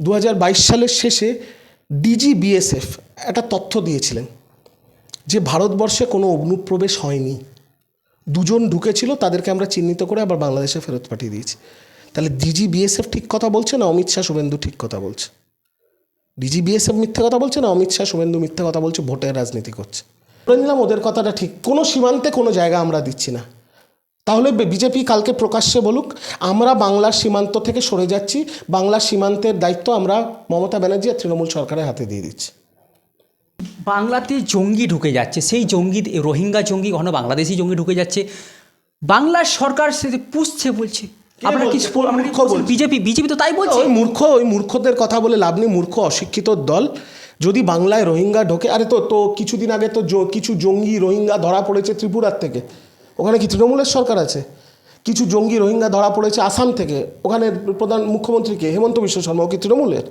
দু হাজার বাইশ সালের শেষে ডিজি বিএসএফ একটা তথ্য দিয়েছিলেন যে ভারতবর্ষে কোনো অগ্নুপ্রবেশ হয়নি। দুজন ঢুকেছিল, তাদেরকে আমরা চিহ্নিত করে আবার বাংলাদেশে ফেরত পাঠিয়ে দিয়েছি। তাহলে ডিজি বিএসএফ ঠিক কথা বলছে না অমিত শাহ, শুভেন্দু ঠিক কথা বলছে? ডিজি বিএসএফ মিথ্যে কথা বলছে না অমিত শাহ, শুভেন্দু মিথ্যে কথা বলছে, ভোটের রাজনীতি করছে? ধরে নিলাম ওদের কথাটা ঠিক। কোনো সীমান্তে কোনো জায়গা আমরা দিচ্ছি না। তাহলে বিজেপি কালকে প্রকাশ্যে বলুক আমরা বাংলার সীমান্ত থেকে সরে যাচ্ছি বাংলার সীমান্তের দায়িত্ব আমরা মমতা ব্যানার্জি আর তৃণমূল সরকারের হাতে দিয়ে দিচ্ছি। বাংলাতে জঙ্গি ঢুকে যাচ্ছে সেই জঙ্গি রোহিঙ্গা জঙ্গি কখনো বাংলাদেশি জঙ্গি ঢুকে যাচ্ছে। বাংলার সরকার সে পুষছে বলছে আপনারা কি মূর্খ। বিজেপি বিজেপি তো তাই বলছে। ওই মূর্খ ওই মূর্খদের কথা বলে লাভ নেই মূর্খ অশিক্ষিত দল। যদি বাংলায় রোহিঙ্গা ঢোকে আরে তো তো কিছুদিন আগে তো কিছু জঙ্গি রোহিঙ্গা ধরা পড়েছে ত্রিপুরার থেকে। ওখানে কি তৃণমূলের সরকার আছে? কিছু জঙ্গি রোহিঙ্গা ধরা পড়েছে আসাম থেকে। ওখানে প্রধান মুখ্যমন্ত্রীকে হেমন্ত বিশ্ব শর্মা। ও কি তৃণমূলের?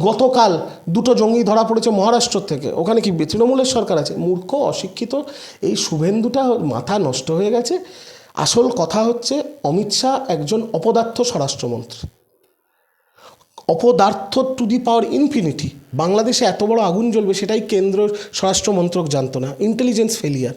গতকাল দুটো জঙ্গি ধরা পড়েছে মহারাষ্ট্র থেকে। ওখানে কি তৃণমূলের সরকার আছে? মূর্খ, অশিক্ষিত। এই শুভেন্দুটা মাথা নষ্ট হয়ে গেছে। আসল কথা হচ্ছে অমিত শাহ একজন অপদার্থ স্বরাষ্ট্রমন্ত্রী। অপদার্থ টু দি পাওয়ার ইনফিনিটি বাংলাদেশে এত বড় আগুন জ্বলবে, সেটাই কেন্দ্র স্বরাষ্ট্র মন্ত্রক জানতো না। ইন্টেলিজেন্স ফেলিয়ার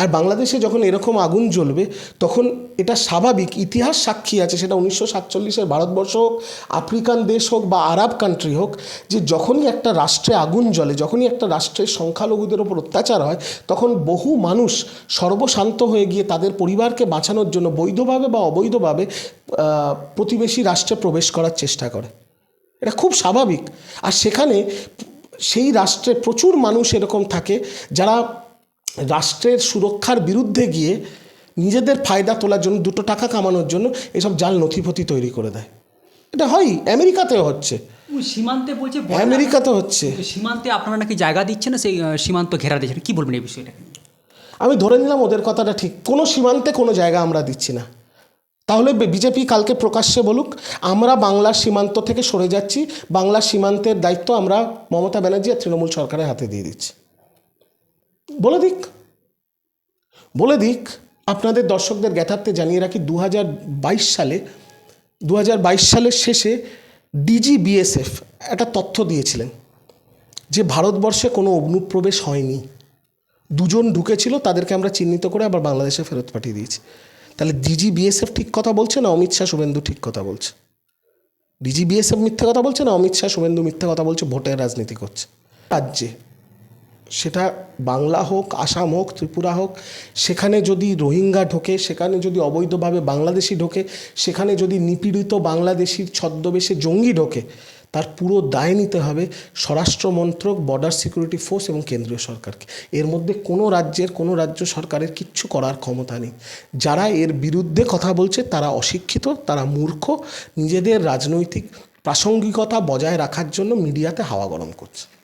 আর বাংলাদেশে যখন এরকম আগুন জ্বলবে, তখন এটা স্বাভাবিক, ইতিহাস সাক্ষী আছে সেটা উনিশশো সাতচল্লিশের ভারতবর্ষ হোক, আফ্রিকান দেশ হোক বা আরব কান্ট্রি হোক, যে যখনই একটা রাষ্ট্রে আগুন জ্বলে, যখনই একটা রাষ্ট্রের সংখ্যালঘুদের ওপর অত্যাচার হয়, তখন বহু মানুষ সর্বশান্ত হয়ে গিয়ে তাদের পরিবারকে বাঁচানোর জন্য বৈধভাবে বা অবৈধভাবে প্রতিবেশী রাষ্ট্রে প্রবেশ করার চেষ্টা করে। এটা খুব স্বাভাবিক। আর সেখানে সেই রাষ্ট্রে প্রচুর মানুষ এরকম থাকে, যারা রাষ্ট্রের সুরক্ষার বিরুদ্ধে গিয়ে নিজেদের ফায়দা তোলার জন্য দুটো টাকা কামানোর জন্য এসব জাল নথিপতি তৈরি করে দেয়। এটা হয় আমেরিকাতেও হচ্ছে। সীমান্তে বলছে আমেরিকাতে হচ্ছে। সীমান্তে আপনারা নাকি জায়গা দিচ্ছেন না সেই সীমান্ত ঘেরা দিচ্ছেন? কি বলবেন এই বিষয়টা? আমি ধরে নিলাম ওদের কথাটা ঠিক। কোনো সীমান্তে কোনো জায়গা আমরা দিচ্ছি না। তাহলে বিজেপি কালকে প্রকাশ্যে বলুক আমরা বাংলার সীমান্ত থেকে সরে যাচ্ছি। বাংলার সীমান্তের দায়িত্ব আমরা মমতা ব্যানার্জি আর তৃণমূল সরকারের হাতে দিয়ে দিচ্ছি। বলে দিক। বলে দিক, আপনাদের দর্শকদের জ্ঞাতার্থে জানিয়ে রাখি দু হাজার বাইশ সালে দু হাজার বাইশ সালের শেষে ডিজি বিএসএফ একটা তথ্য দিয়েছিলেন যে ভারতবর্ষে কোনো অগ্নুপ্রবেশ হয়নি। দুজন ঢুকেছিল, তাদেরকে আমরা চিহ্নিত করে আবার বাংলাদেশে ফেরত পাঠিয়ে দিয়েছি। তাহলে ডিজি বিএসএফ ঠিক কথা বলছে না অমিত শাহ, শুভেন্দু ঠিক কথা বলছে? ডিজি বিএসএফ মিথ্যে কথা বলছে না অমিত শাহ, শুভেন্দু মিথ্যে কথা বলছে, ভোটের রাজনীতি করছে? রাজ্যে সেটা বাংলা হোক, আসাম হোক, ত্রিপুরা হোক, সেখানে যদি রোহিঙ্গা ঢোকে, সেখানে যদি অবৈধভাবে বাংলাদেশি ঢোকে, সেখানে যদি নিপীড়িত বাংলাদেশির ছদ্মবেশে জঙ্গি ঢোকে, তার পুরো দায় নিতে হবে স্বরাষ্ট্র মন্ত্রক বর্ডার সিকিউরিটি ফোর্স এবং কেন্দ্রীয় সরকারকে। এর মধ্যে কোনো রাজ্যের, কোনো রাজ্য সরকারের কিচ্ছু করার ক্ষমতা নেই। যারা এর বিরুদ্ধে কথা বলছে, তারা অশিক্ষিত, তারা মূর্খ, নিজেদের রাজনৈতিক প্রাসঙ্গিকতা বজায় রাখার জন্য মিডিয়াতে হাওয়া গরম করছে।